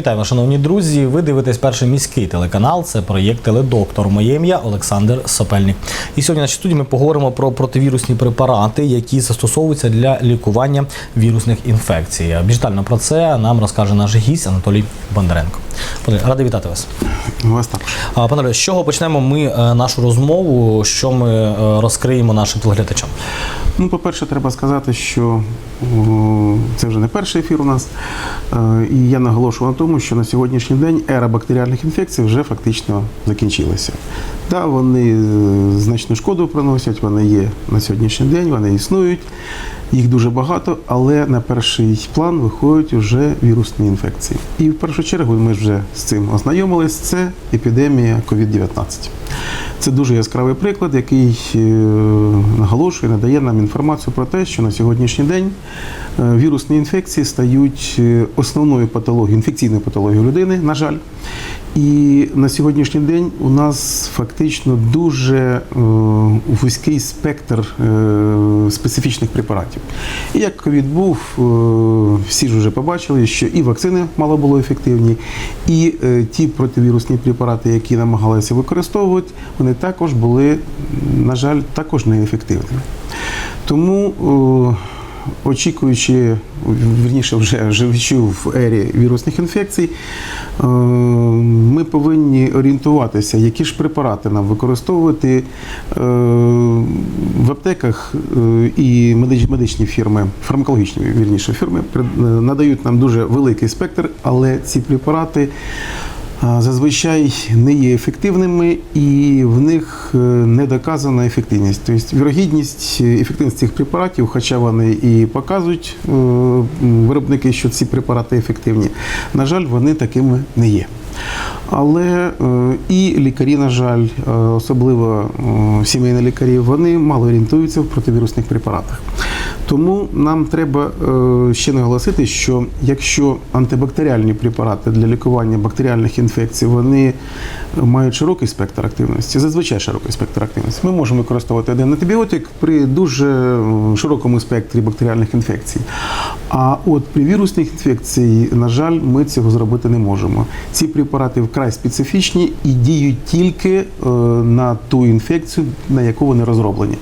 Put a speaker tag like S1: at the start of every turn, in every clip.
S1: Вітаю шановні друзі. Ви дивитесь перший міський телеканал. Це проєкт Теледоктор. Моє ім'я Олександр Сопельник. І сьогодні нашій студії ми поговоримо про противірусні препарати, які застосовуються для лікування вірусних інфекцій. Більш детально про це нам розкаже наш гість Анатолій Бондаренко. Пане, радий вітати вас.
S2: Вас також.
S1: Пане, з чого почнемо ми е, нашу розмову? Що ми е, розкриємо нашим телеглядачам?
S2: Ну, по-перше, треба сказати, що це вже не перший ефір у нас. Е, І я наголошую на тому, що на сьогоднішній день ера бактеріальних інфекцій вже фактично закінчилася. Да, вони е, значну шкоду приносять, вони є на сьогоднішній день, вони існують, їх дуже багато, але на перший план виходять вже вірусні інфекції. І в першу чергу ми вже з цим ознайомились. Це епідемія COVID-19. Це дуже яскравий приклад, який е, наголошує, надає нам інформацію про те, що на сьогоднішній день е, вірусні інфекції стають е, основною патологією, інфекційною патологією людини, на жаль. І на сьогоднішній день у нас фактично дуже е, вузький спектр е, специфічних препаратів. І як ковід був, е, всі ж вже побачили, що і вакцини мало було ефективні, і ті противірусні препарати, які намагалися використовувати, вони також були, на жаль, також неефективними. Тому очікуючи, вірніше, вже живучи в ері вірусних інфекцій, е, ми повинні орієнтуватися, які ж препарати нам використовувати е, в аптеках е, і медичні фірми, фармакологічні вірніше фірми надають нам дуже великий спектр, але ці препарати. Зазвичай не є ефективними і в них е, не доказана ефективність. Тобто вірогідність е, ефективності цих препаратів, хоча вони і показують е, виробники, що ці препарати ефективні, на жаль, вони такими не є. Але і лікарі, на жаль, особливо сімейні лікарі, вони мало орієнтуються в противірусних препаратах. Тому нам треба е, ще наголосити, що якщо антибактеріальні препарати для лікування бактеріальних інфекцій вони мають широкий спектр активності, зазвичай широкий спектр активності, ми можемо використовувати один антибіотик при дуже е, широкому спектрі бактеріальних інфекцій. А от при вірусних інфекцій, на жаль, ми цього зробити не можемо. Ці препарати вкрай специфічні і діють тільки е, на ту інфекцію, на яку вони розроблені.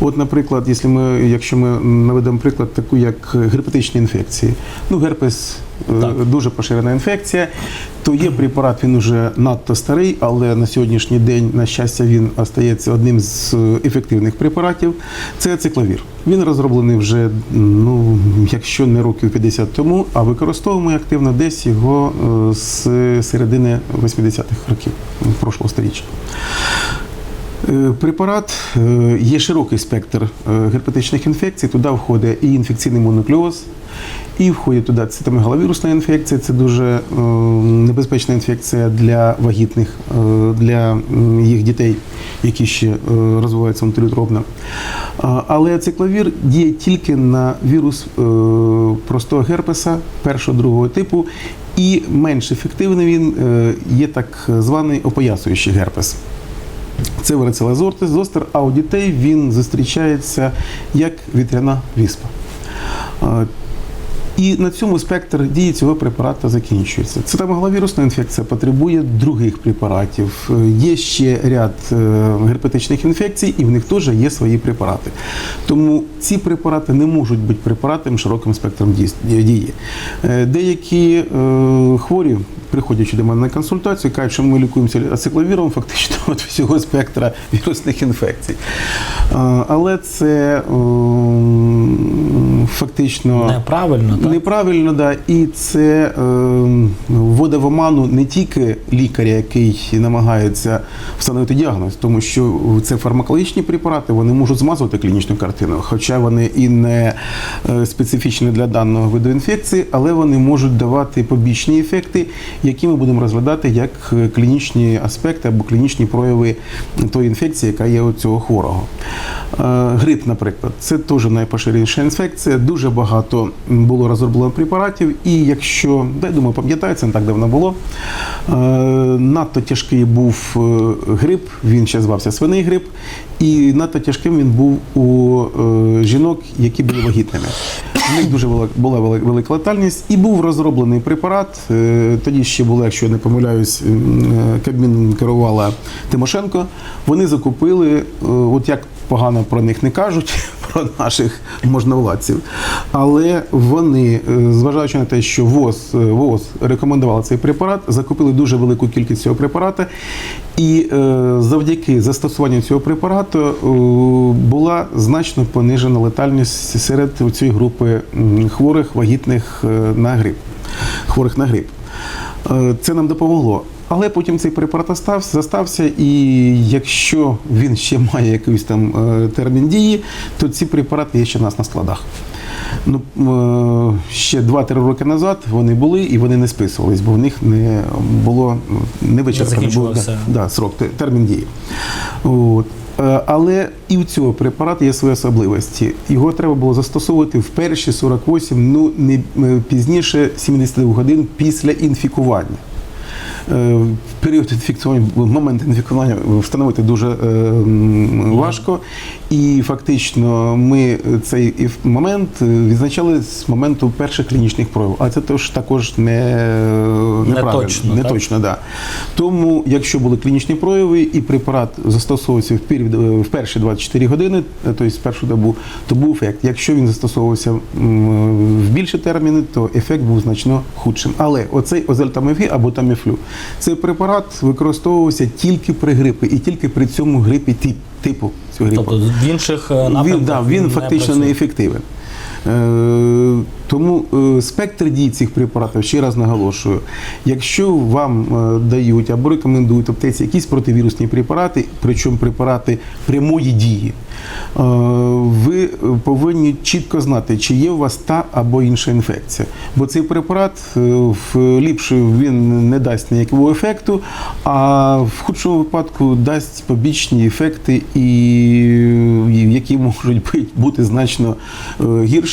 S2: От, наприклад, якщо ми, якщо ми наведемо приклад, таку як герпетичні інфекції, ну герпес е,
S1: Так.
S2: дуже поширена інфекція, то є препарат, він уже надто старий, але на сьогоднішній день, на щастя, він остається одним з е, ефективних препаратів. Це цикловір. Він розроблений вже, ну, якщо не років 50 тому, а використовуємо активно десь його е, з середини 80-х років прошлого сторіччя. Е, Препарат е, є широкий спектр е, герпетичних інфекцій. Туди входить і інфекційний монуклеоз, і входить туди цитомегаловірусна інфекція. Це дуже небезпечна інфекція для вагітних, для їх дітей, які ще розвиваються внутріутробно. Але цикловір діє тільки на вірус простого герпеса першого другого типу, і менш ефективний він є так званий опоясуючий герпес. Це варицела зостер, а у дітей він зустрічається як вітряна віспа. І на цьому спектр дії цього препарата закінчується. Цитомегаловірусна інфекція потребує других препаратів. Е, Є ще ряд е, герпетичних інфекцій, і в них теж є свої препарати. Тому ці препарати не можуть бути препаратом широким спектром дії. Е, Деякі е, хворі, приходячи до мене на консультацію, кажуть, що ми лікуємося ацикловіром фактично від всього спектра вірусних інфекцій. Але це е, фактично
S1: Неправильно, так?
S2: Неправильно, да. І це е, вводить в оману не тільки лікаря, який намагається встановити діагноз, тому що це фармакологічні препарати, вони можуть змазувати клінічну картину, хоча вони і не е, специфічні для даного виду інфекції, але вони можуть давати побічні ефекти, які ми будемо розглядати як клінічні аспекти або клінічні прояви тої інфекції, яка є у цього хворого. Е, Грип, наприклад, це теж найпоширеніша інфекція. Дуже багато було розроблено препаратів, і якщо, дай думаю, пам'ятаєте, не так давно було. е, Надто тяжкий був е, грип, він ще звався свиний грип, і надто тяжким він був у е, жінок, які були вагітними. В них дуже була, була велика летальність, і був розроблений препарат. Тоді ще було, якщо я не помиляюсь, Кабмін керувала Тимошенко. Вони закупили, от як погано про них не кажуть, про наших можновладців. Але вони, е, зважаючи на те, що ВОЗ, е, ВОЗ рекомендувала цей препарат, закупили дуже велику кількість цього препарата. І е, завдяки застосуванню цього препарату була значно понижена летальність серед цієї групи хворих вагітних на грип. Хворих на грип. Це нам допомогло. Але потім цей препарат остався, застався, і якщо він ще має якийсь там е, термін дії, то ці препарати є ще в нас на складах. Ну, е, ще 2-3 роки назад вони були і вони не списувались, бо в них не було не вичерпаний був да, да, срок, термін дії. От. Е, Але і у цього препарату є свої особливості. Його треба було застосовувати в перші 48, ну не пізніше 72 годин після інфікування. Е, в Період інфікування, момент інфікування встановити дуже е, важко, і фактично ми цей момент е, відзначали з моменту перших клінічних проявів. А це тож також не, неправильно,
S1: точно,
S2: не
S1: так?
S2: точно, да. Тому, якщо були клінічні прояви і препарат застосовувався в, період, в перші 24 години, тобто першу добу, то був ефект. Якщо він застосовувався в більші терміни, то ефект був значно худшим. Але оцей озельтаміві або таміфлю, цей препарат використовувався тільки при грипі і тільки при цьому грипі тип, типу цього грипу.
S1: Тобто в інших е, напрямках
S2: Він, да, він
S1: не
S2: фактично
S1: працює.
S2: неефективен. Е, тому е, спектр дій цих препаратів, ще раз наголошую, якщо вам е, дають або рекомендують аптеці якісь противірусні препарати, причому препарати прямої дії, ви повинні чітко знати, чи є у вас та або інша інфекція. Бо цей препарат е, ліпшому він не дасть ніякого ефекту, а в худшому випадку дасть побічні ефекти, і, які можуть бути, значно е,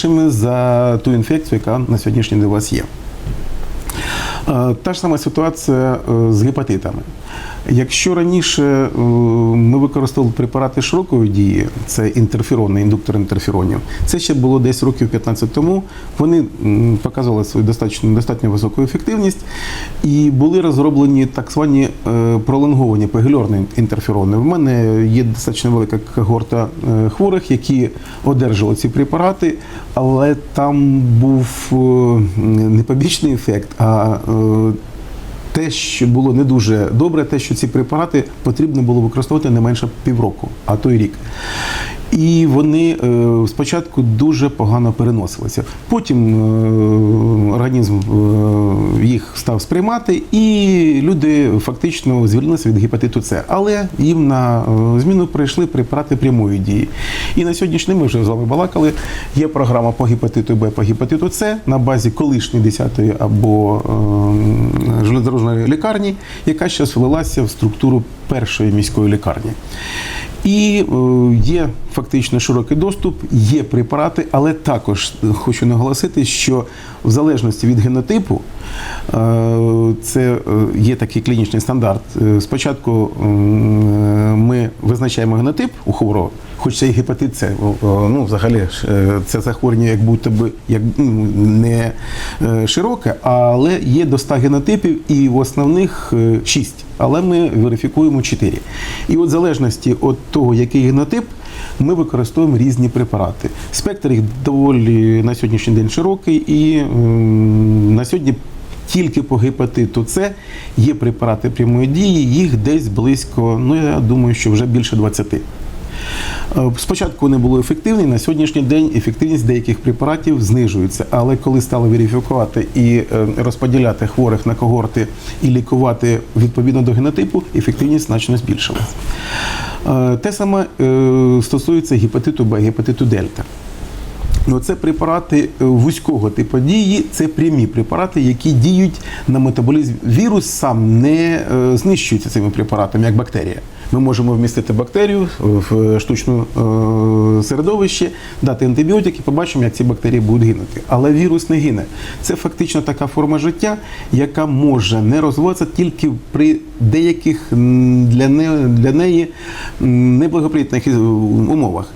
S2: гіршими за ту інфекцію, яка на сьогоднішній день у вас є. Е, Та ж сама ситуація е, з гепатитами. Якщо раніше е, ми використовували препарати широкої дії, це інтерферони, індуктор інтерферонів, це ще було десь років 15 тому. Вони показували свою достатньо, достатньо високу ефективність і були розроблені так звані е, пролонговані пегельорні інтерферони. В мене є достатньо велика когорта е, хворих, які одержали ці препарати, але там був не побічний ефект, а те, що було не дуже добре, те, що ці препарати потрібно було використовувати не менше півроку, а то й рік. І вони е, спочатку дуже погано переносилися. Потім е, організм е, їх став сприймати, і люди фактично звільнилися від гепатиту С. Але їм на зміну прийшли препарати прямої дії. І на сьогоднішній ми вже з вами балакали. Є програма по гепатиту Б, по гепатиту С на базі колишньої 10-ї або е, железнодорожної лікарні, яка зараз влилася в структуру першої міської лікарні. І е, є фактично широкий доступ, є препарати, але також хочу наголосити, що в залежності від генотипу е, це е, є такий клінічний стандарт. Е, Спочатку ми визначаємо генотип у хворого, хоч це і гепатит о, ну взагалі е, це захворювання як будто би як ну, не е, широке, але є до 100 генотипів, і в основних 6 але ми верифікуємо 4. І от в залежності від того, який генотип, ми використовуємо різні препарати. Спектр їх доволі на сьогоднішній день широкий, і на сьогодні тільки по гепатиту С є препарати прямої дії, їх десь близько, ну я думаю, що вже більше 20. Е, Спочатку вони були ефективні, на сьогоднішній день ефективність деяких препаратів знижується. Але коли стали верифікувати і е, розподіляти хворих на когорти і лікувати відповідно до генотипу, ефективність значно збільшилась. Е, Те саме стосується гепатиту Б, гепатиту Дельта. Ну, це препарати е, вузького типу дії, це прямі препарати, які діють на метаболізм. Вірус сам не е, знищується цими препаратами, як бактерія. Ми можемо вмістити бактерію в штучне е, середовище, дати антибіотик і побачимо, як ці бактерії будуть гинути. Але вірус не гине. Це фактично така форма життя, яка може не розвиватися тільки при деяких для, не, для неї неблагоприятних е, умовах.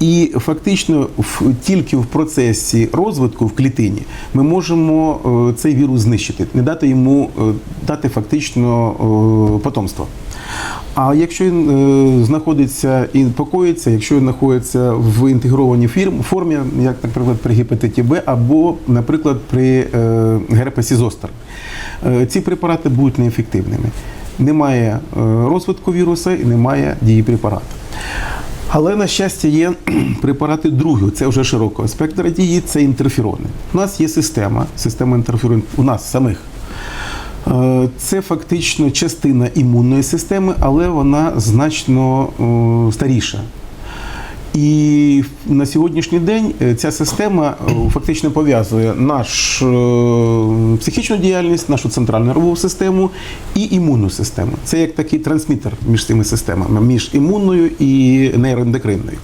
S2: І фактично в, тільки в процесі розвитку в клітині ми можемо е, цей вірус знищити, не дати йому дати фактично потомство. А якщо він е, знаходиться і покоїться, якщо він знаходиться в інтегрованій формі, як, наприклад, при гепатиті Б або, наприклад, при е, герпесі зостер, е, ці препарати будуть неефективними. Немає розвитку віруса і немає дії препарату. Але, на щастя, є препарати другого, це вже широкого спектра дії, це інтерферони. У нас є система, система інтерферонів у нас самих. Е, Це фактично частина імунної системи, але вона значно е, старіша. І на сьогоднішній день е, ця система е, фактично пов'язує нашу е, психічну діяльність, нашу центральну нервову систему і імунну систему. Це як такий трансмітер між цими системами, між імунною і нейроендокринною.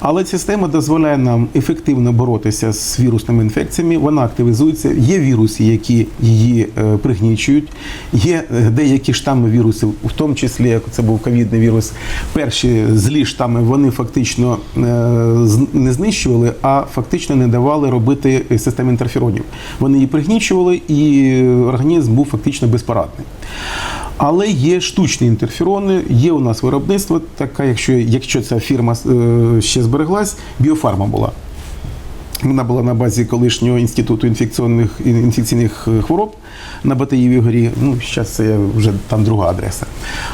S2: Але ця система дозволяє нам ефективно боротися з вірусними інфекціями. Вона активізується. Є віруси, які її пригнічують. Є деякі штами вірусів, в тому числі як це був ковідний вірус. Перші злі штами вони фактично не знищували, а фактично не давали робити систему інтерферонів. Вони її пригнічували, і організм був фактично безпорадний. Але є штучні інтерферони, є у нас виробництво, така, якщо, якщо ця фірма е, ще збереглась, біофарма була. Вона була на базі колишнього інституту інфекційних, інфекційних е, хвороб на Батаївій горі. Ну, зараз це вже там друга адреса.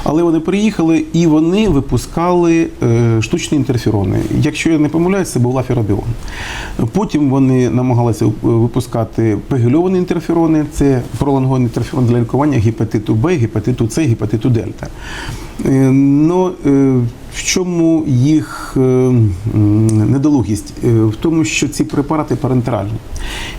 S2: Але вони приїхали і вони випускали е, штучні інтерферони. Якщо я не помиляюсь, це був лаферодион. Потім вони намагалися е, випускати пегельовані інтерферони, це пролонгований інтерферон для лікування гепатиту Б, гепатиту С, гепатиту Дельта. Е, Но е, в чому їх е, недолугість? В тому, що ці препарати парентеральні.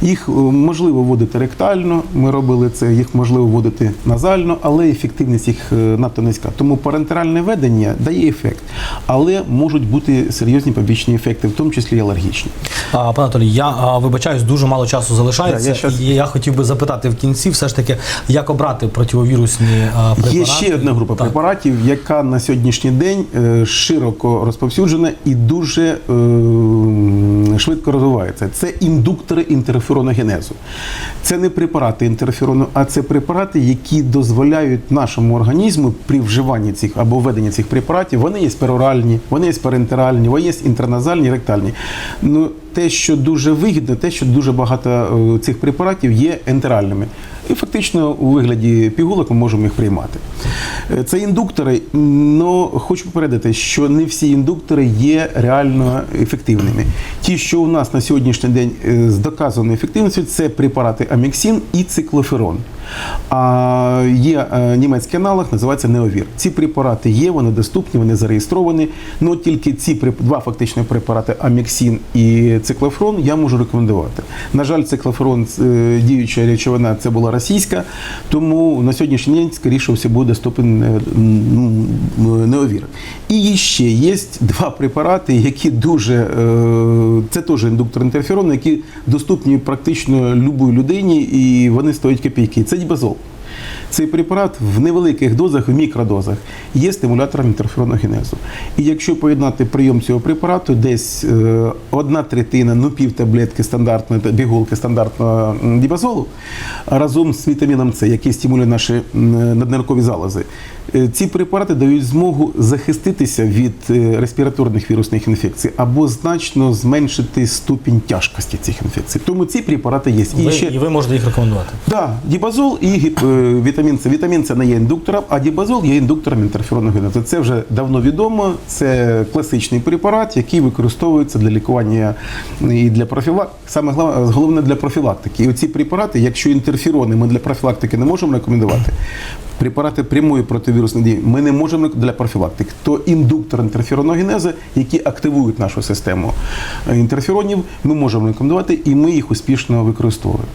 S2: Їх можливо вводити ректально, ми робили це, їх можливо вводити назально, але ефективність їх надто низька. Тому парентеральне ведення дає ефект, але можуть бути серйозні побічні ефекти, в тому числі і алергічні.
S1: А, пане Анатолій, я а, вибачаюсь, дуже мало часу залишається.
S2: Да, я щас-
S1: І я хотів би запитати в кінці, все ж таки, як обрати противовірусні а, препарати.
S2: Є ще одна група
S1: Так.
S2: препаратів, яка на сьогоднішній день е, широко розповсюджена і дуже е, швидко розвивається. Це індуктори інтерфероногенезу. Це не препарати інтерферону, а це препарати, які дозволяють нашому організму при вживанні цих або введенні цих препаратів. Вони є пероральні, вони є парентеральні, вони є інтерназальні, ректальні. Ну, те, що дуже вигідно, те, що дуже багато е, цих препаратів є ентеральними. І фактично у вигляді пігулок ми можемо їх приймати. Е, Це індуктори, але хочу попередити, що не всі індуктори є реально ефективними. Ті, що у нас на сьогоднішній день е, з доказаною ефективністю, це препарати аміксін і циклоферон. А є е, німецький аналог, називається Неовір. Ці препарати є, вони доступні, вони зареєстровані. Ну тільки ці два фактичні препарати аміксін і циклоферон я можу рекомендувати. На жаль, циклоферон е, діюча речовина це була російська, тому на сьогоднішній день, скоріше всього, буде доступен е, Неовір. І ще є два препарати, які дуже це теж індуктор інтерферону, які доступні практично любій людині, і вони стоять копійки. Це дібазол. Цей препарат в невеликих дозах, в мікродозах, є стимулятором інтерфероногенезу. І якщо поєднати прийом цього препарату, десь е, одна третина, ну пів таблетки стандартної та бігулки стандартного дібазолу разом з вітаміном С, який стимулює наші м, надниркові залози, е, ці препарати дають змогу захиститися від е, респіраторних вірусних інфекцій або значно зменшити ступінь тяжкості цих інфекцій. Тому ці препарати є.
S1: Ви, І ви можете їх рекомендувати.
S2: Да, дібазол і гіп- е, вітамін С. Вітамін С не є індуктором, а дібазол є індуктором інтерфероногенезу. Це вже давно відомо. Це класичний препарат, який використовується для лікування і для профілактики. Саме головне для профілактики. І оці препарати, якщо інтерферони ми для профілактики не можемо рекомендувати, препарати прямої противірусної дії ми не можемо для профілактики. То індуктор інтерфероногенези, які активують нашу систему е, інтерферонів, ми можемо рекомендувати, і ми їх успішно використовуємо.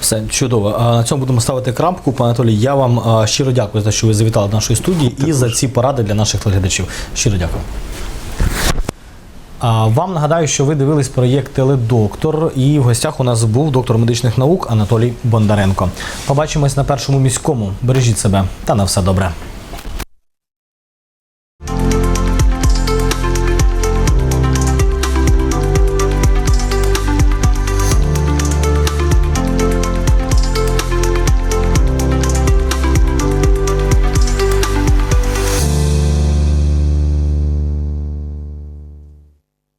S1: Все чудово. На цьому будемо ставити крапку. Пане Анатолій, я вам щиро дякую за те, що ви завітали до нашої студії і за ці поради для наших телеглядачів. Щиро дякую. Вам нагадаю, що ви дивились проєкт Теледоктор, і в гостях у нас був доктор медичних наук Анатолій Бондаренко. Побачимось на першому міському. Бережіть себе та на все добре.